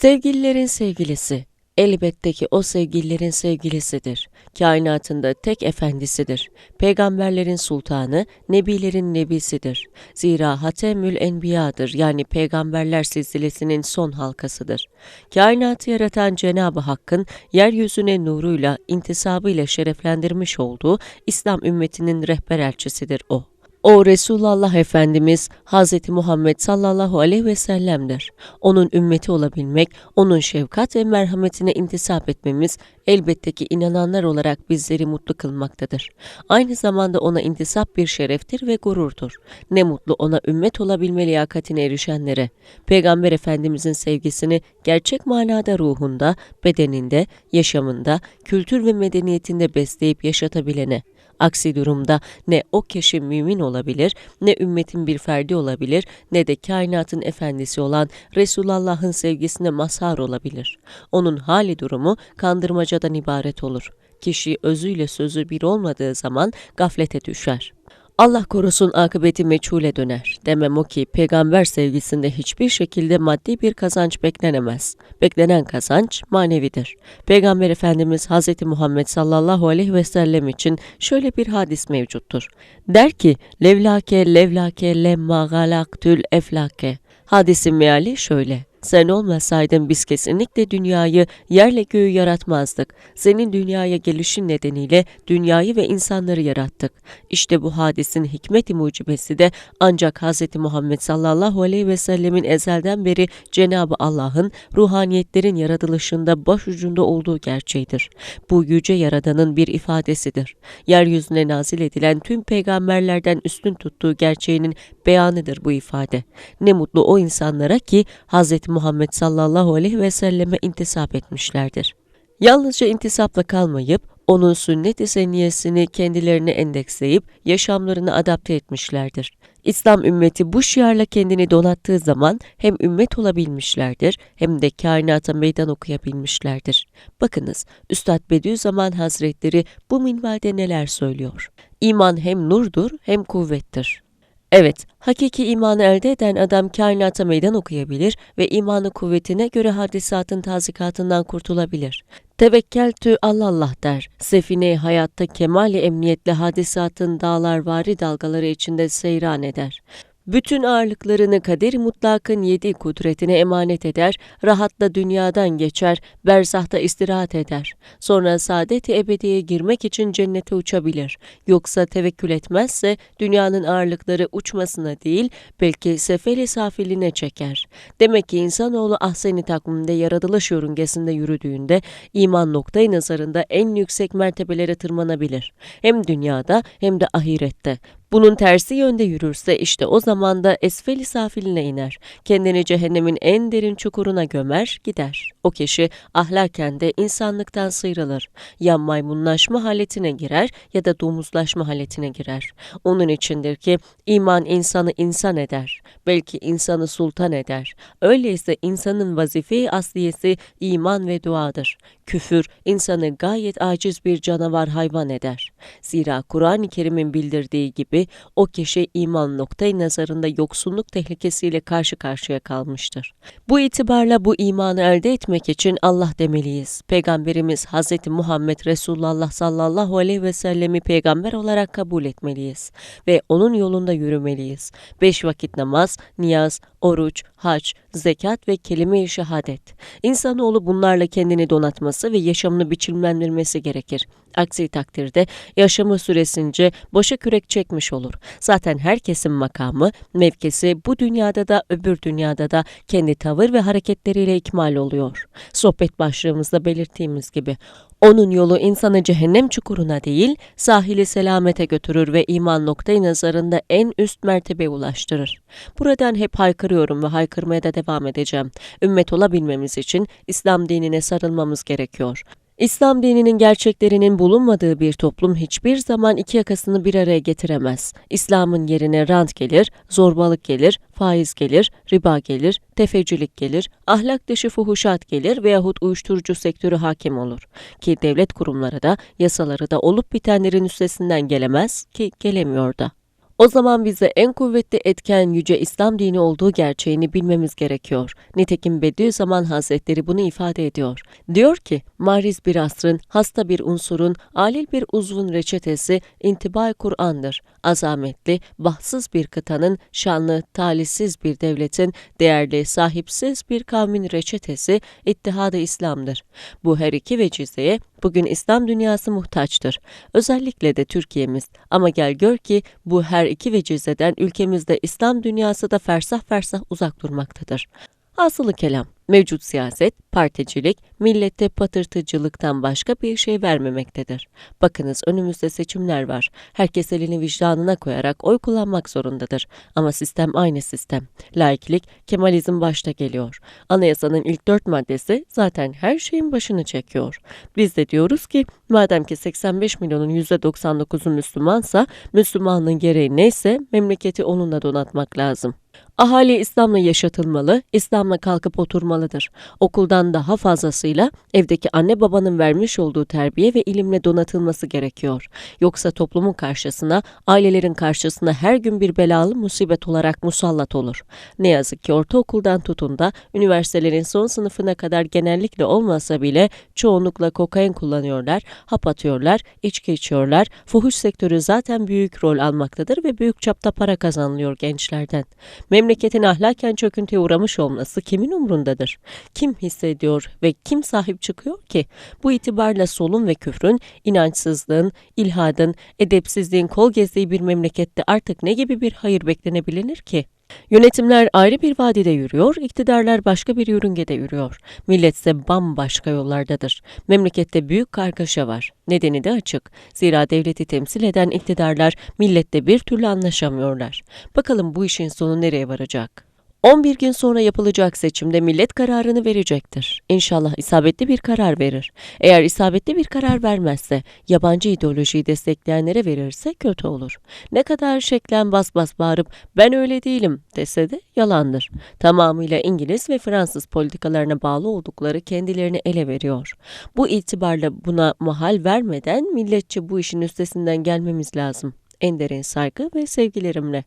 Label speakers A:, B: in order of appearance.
A: Sevgililerin sevgilisi, elbette ki o sevgililerin sevgilisidir. Kainatında tek efendisidir. Peygamberlerin sultanı, nebilerin nebisidir. Zira Hatemül Enbiya'dır yani peygamberler silsilesinin son halkasıdır. Kainatı yaratan Cenab-ı Hakk'ın yeryüzüne nuruyla, intisabıyla şereflendirmiş olduğu İslam ümmetinin rehber elçisidir o. O Resulullah Efendimiz Hz. Muhammed sallallahu aleyhi ve sellem'dir. Onun ümmeti olabilmek, onun şefkat ve merhametine intisap etmemiz elbette ki inananlar olarak bizleri mutlu kılmaktadır. Aynı zamanda ona intisap bir şereftir ve gururdur. Ne mutlu ona ümmet olabilme liyakatine erişenlere. Peygamber Efendimizin sevgisini gerçek manada ruhunda, bedeninde, yaşamında, kültür ve medeniyetinde besleyip yaşatabilene. Aksi durumda ne o kişi mümin olabilir, ne ümmetin bir ferdi olabilir, ne de kainatın efendisi olan Resulullah'ın sevgisine mazhar olabilir. Onun hali durumu kandırmacadan ibaret olur. Kişi özüyle sözü bir olmadığı zaman gaflete düşer. Allah korusun akıbeti meçhule döner. Demem o ki peygamber sevgisinde hiçbir şekilde maddi bir kazanç beklenemez. Beklenen kazanç manevidir. Peygamber Efendimiz Hz. Muhammed sallallahu aleyhi ve sellem için şöyle bir hadis mevcuttur. Der ki, levlake levlake lemma galaktül eflake. Hadisin meali şöyle. Sen olmasaydın biz kesinlikle dünyayı, yerle göğü yaratmazdık. Senin dünyaya gelişin nedeniyle dünyayı ve insanları yarattık. İşte bu hadisin hikmet-i mucibesi de ancak Hz. Muhammed sallallahu aleyhi ve sellemin ezelden beri Cenabı Allah'ın ruhaniyetlerin yaratılışında başucunda olduğu gerçeğidir. Bu yüce yaradanın bir ifadesidir. Yeryüzüne nazil edilen tüm peygamberlerden üstün tuttuğu gerçeğinin beyanıdır bu ifade. Ne mutlu o insanlara ki Hz. Muhammed sallallahu aleyhi ve selleme intisap etmişlerdir. Yalnızca intisapla kalmayıp onun sünnet-i seniyesini kendilerine endeksleyip yaşamlarını adapte etmişlerdir. İslam ümmeti bu şiarla kendini donattığı zaman hem ümmet olabilmişlerdir hem de kainata meydan okuyabilmişlerdir. Bakınız Üstad Bediüzzaman Hazretleri bu minvalde neler söylüyor. İman hem nurdur hem kuvvettir. Evet, hakiki imanı elde eden adam kainata meydan okuyabilir ve imanı kuvvetine göre hadisatın tazikatından kurtulabilir. Tevekkeltü Allah der. Sefine hayatta kemali emniyetle hadisatın dağlar vari dalgaları içinde seyran eder. Bütün ağırlıklarını kader mutlakın yedi kudretine emanet eder, rahatla dünyadan geçer, berzahta istirahat eder. Sonra saadet-i ebediye girmek için cennete uçabilir. Yoksa tevekkül etmezse dünyanın ağırlıkları uçmasına değil, belki sefeli safiline çeker. Demek ki insanoğlu ahseni takvimde yaratılış yörüngesinde yürüdüğünde iman noktayı nazarında en yüksek mertebelere tırmanabilir. Hem dünyada hem de ahirette. Bunun tersi yönde yürürse işte o zaman da esfeli safiline iner. Kendini cehennemin en derin çukuruna gömer, gider. O kişi ahlaken de insanlıktan sıyrılır. Ya maymunlaşma haletine girer ya da domuzlaşma haletine girer. Onun içindir ki iman insanı insan eder. Belki insanı sultan eder. Öyleyse insanın vazife asliyesi iman ve duadır. Küfür insanı gayet aciz bir canavar hayvan eder. Zira Kur'an-ı Kerim'in bildirdiği gibi o kişi iman noktayı nazarında yoksunluk tehlikesiyle karşı karşıya kalmıştır. Bu itibarla bu imanı elde etmek için Allah demeliyiz. Peygamberimiz Hz. Muhammed Resulullah sallallahu aleyhi ve sellemi peygamber olarak kabul etmeliyiz ve onun yolunda yürümeliyiz. Beş vakit namaz, niyaz, oruç, hac, zekat ve kelime-i şehadet. İnsanoğlu bunlarla kendini donatması ve yaşamını biçimlendirmesi gerekir. Aksi takdirde yaşamı süresince boşa kürek çekmiş olur. Zaten herkesin makamı, mevkisi bu dünyada da öbür dünyada da kendi tavır ve hareketleriyle ikmal oluyor. Sohbet başlığımızda belirttiğimiz gibi onun yolu insanı cehennem çukuruna değil, sahili selamete götürür ve iman noktayı nazarında en üst mertebe ulaştırır. Buradan hep haykırıyorum ve haykırmaya da devam edeceğim. Ümmet olabilmemiz için İslam dinine sarılmamız gerekiyor. İslam dininin gerçeklerinin bulunmadığı bir toplum hiçbir zaman iki yakasını bir araya getiremez. İslam'ın yerine rant gelir, zorbalık gelir, faiz gelir, riba gelir, tefecilik gelir, ahlak dışı fuhuşat gelir veyahut uyuşturucu sektörü hakim olur. Ki devlet kurumları da, yasaları da olup bitenlerin üstesinden gelemez ki gelemiyor da. O zaman bize en kuvvetli etken yüce İslam dini olduğu gerçeğini bilmemiz gerekiyor. Nitekim Bediüzzaman Hazretleri bunu ifade ediyor. Diyor ki, mariz bir asrın, hasta bir unsurun, alil bir uzvun reçetesi intibay Kur'an'dır. Azametli, bahtsız bir kıtanın, şanlı, talihsiz bir devletin, değerli, sahipsiz bir kavmin reçetesi İttihad-ı İslam'dır. Bu her iki vecizeye bugün İslam dünyası muhtaçtır. Özellikle de Türkiye'miz. Ama gel gör ki bu her iki vecizeden ülkemizde İslam dünyası da fersah fersah uzak durmaktadır. Asılı kelam, mevcut siyaset, particilik, millete patırtıcılıktan başka bir şey vermemektedir. Bakınız önümüzde seçimler var. Herkes elini vicdanına koyarak oy kullanmak zorundadır. Ama sistem aynı sistem. Laiklik, Kemalizm başta geliyor. Anayasanın ilk dört maddesi zaten her şeyin başını çekiyor. Biz de diyoruz ki madem ki 85 milyonun %99'u Müslümansa, Müslümanlığın gereği neyse memleketi onunla donatmak lazım. Ahali İslam'la yaşatılmalı, İslam'la kalkıp oturmalıdır. Okuldan daha fazlasıyla evdeki anne babanın vermiş olduğu terbiye ve ilimle donatılması gerekiyor. Yoksa toplumun karşısına, ailelerin karşısına her gün bir belalı musibet olarak musallat olur. Ne yazık ki ortaokuldan tutun da üniversitelerin son sınıfına kadar genellikle olmasa bile çoğunlukla kokain kullanıyorlar, hap atıyorlar, içki içiyorlar. Fuhuş sektörü zaten büyük rol almaktadır ve büyük çapta para kazanılıyor gençlerden. Memleketin ahlaken çöküntüye uğramış olması kimin umrundadır? Kim hissediyor ve kim sahip çıkıyor ki? Bu itibarla solun ve küfrün, inançsızlığın, ilhadın, edepsizliğin kol gezdiği bir memlekette artık ne gibi bir hayır beklenebilir ki? Yönetimler ayrı bir vadide yürüyor, iktidarlar başka bir yörüngede yürüyor. Millet ise bambaşka yollardadır. Memlekette büyük kargaşa var. Nedeni de açık. Zira devleti temsil eden iktidarlar millette bir türlü anlaşamıyorlar. Bakalım bu işin sonu nereye varacak? 11 gün sonra yapılacak seçimde millet kararını verecektir. İnşallah isabetli bir karar verir. Eğer isabetli bir karar vermezse, yabancı ideolojiyi destekleyenlere verirse kötü olur. Ne kadar şeklen bas bas bağırıp ben öyle değilim dese de yalandır. Tamamıyla İngiliz ve Fransız politikalarına bağlı oldukları kendilerini ele veriyor. Bu itibarla buna mahal vermeden milletçe bu işin üstesinden gelmemiz lazım. En derin saygı ve sevgilerimle.